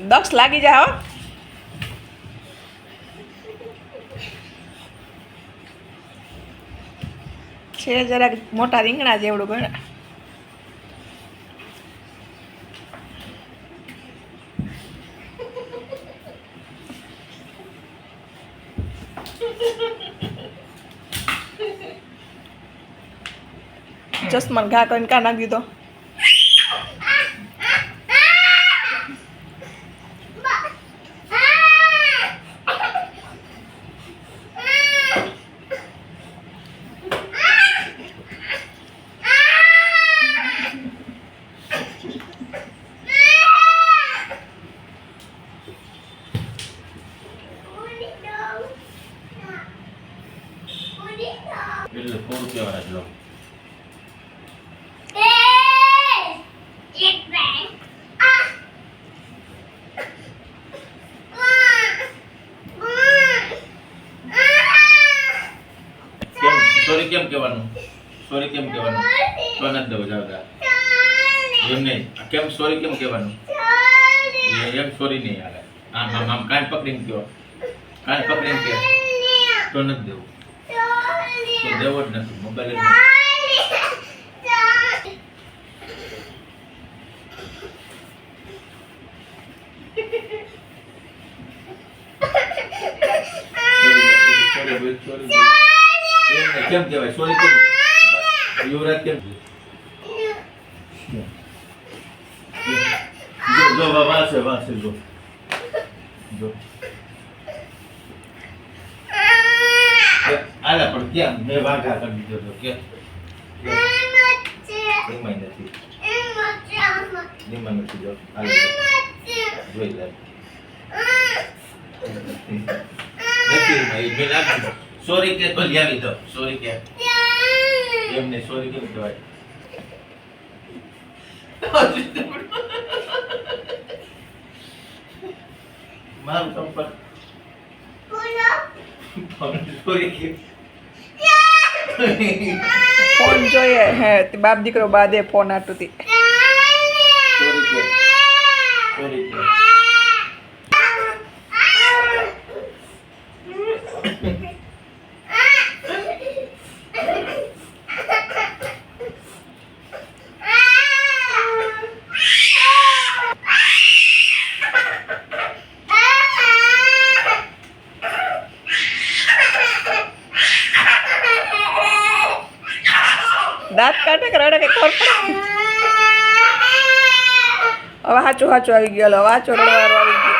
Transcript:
દક્ષ લાગી જાય હો છે જરાક મોટા રીંગણા જેવડું ગણા. ચશ્મા ઘા કરીને કા નાખી દીધો? એટલે સો રૂપિયા વાળા જ લો કેમ? સોરી કેમ કહેવાનું? સોરી કેમ કહેવાનું? તો નથી દેવું જાવ જા. એમ નહીં. કેમ સોરી કેમ કહેવાનું? એમ સોરી નહીં હાલે. આમ આમ આમ કાન પકડીને કહો. કાન પકડીને કે તો નથી દેવું. તો દેવો જ નથી મોબાઈલ કેમ કહેવાય? સોરી કેમ? યુવરાજ કેમ જો જો વા- છે વાંચે જો. જો. કે આલા પણ ક્યાં? મેં વાઘા કરી દીધો તો કે એમાંય નથી. એમાં નથી જો. જોઈ લે. એમાં, સોરી કે તો આવી દો સોરી કે. એમને સોરી કેમ કહેવાય? મારું સંપર્ક ફોન જોઈએ હે તે બાપ દીકરો બાદે ફોન આટુતી સોરી દાંત કાઢે કે રડે કે ખબર પડે? હવે હાચું હાચું આવી ગયો હવે સાચું રડવાનું આવી ગયું.